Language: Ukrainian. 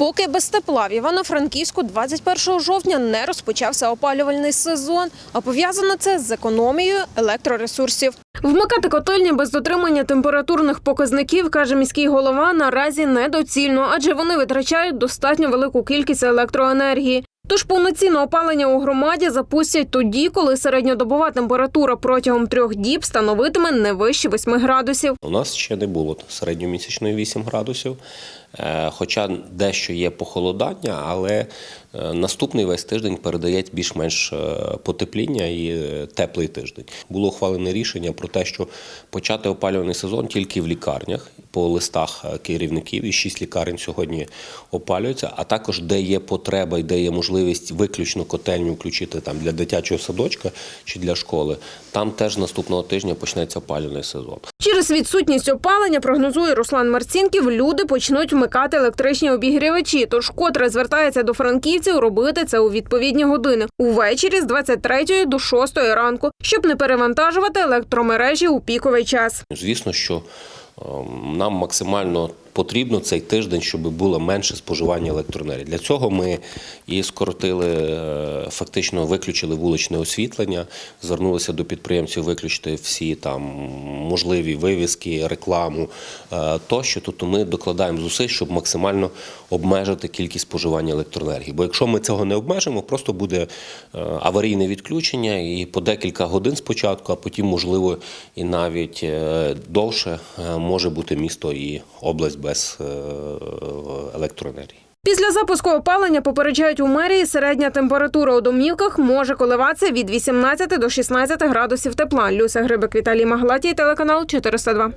Поки без тепла в Івано-Франківську 21 жовтня не розпочався опалювальний сезон, а пов'язано це з економією електроресурсів. Вмикати котельні без дотримання температурних показників, каже міський голова, наразі недоцільно, адже вони витрачають достатньо велику кількість електроенергії. Тож повноцінне опалення у громаді запустять тоді, коли середньодобова температура протягом трьох діб становитиме не вище 8 градусів. У нас ще не було середньомісячної 8 градусів, е, хоча дещо є похолодання, але наступний весь тиждень передає більш-менш е, потепління і е, теплий тиждень. Було ухвалене рішення про те, що почати опалювальний сезон тільки в лікарнях по листах е, керівників, і шість лікарень сьогодні опалюються, а також де є потреба і де є можливість виключно котельню включити там для дитячого садочка чи для школи. Там теж наступного тижня почнеться опалювальний сезон. Через відсутність опалення, прогнозує Руслан Марцінків, люди почнуть вмикати електричні обігрівачі. Тож котре звертається до франківців робити це у відповідні години увечері з 23 до 6 ранку, щоб не перевантажувати електромережі у піковий час. Звісно, що е, нам максимально потрібно цей тиждень, щоб було менше споживання електроенергії. Для цього ми і скоротили, е, фактично виключили вуличне освітлення, звернулися до підприємців виключити всі там можливі вивіски, рекламу е, тощо. Тобто ми докладаємо зусиль, щоб максимально обмежити кількість споживання електроенергії. Бо якщо ми цього не обмежимо, просто буде е, аварійне відключення і по декілька годин спочатку, а потім, можливо, і навіть довше може бути місто і область без е, електроенергії. Після запуску опалення попереджають у мерії середня температура у домівках може коливатися від 18 до 16 градусів тепла. Люся Грибик, Віталій Маглатій, телеканал 402.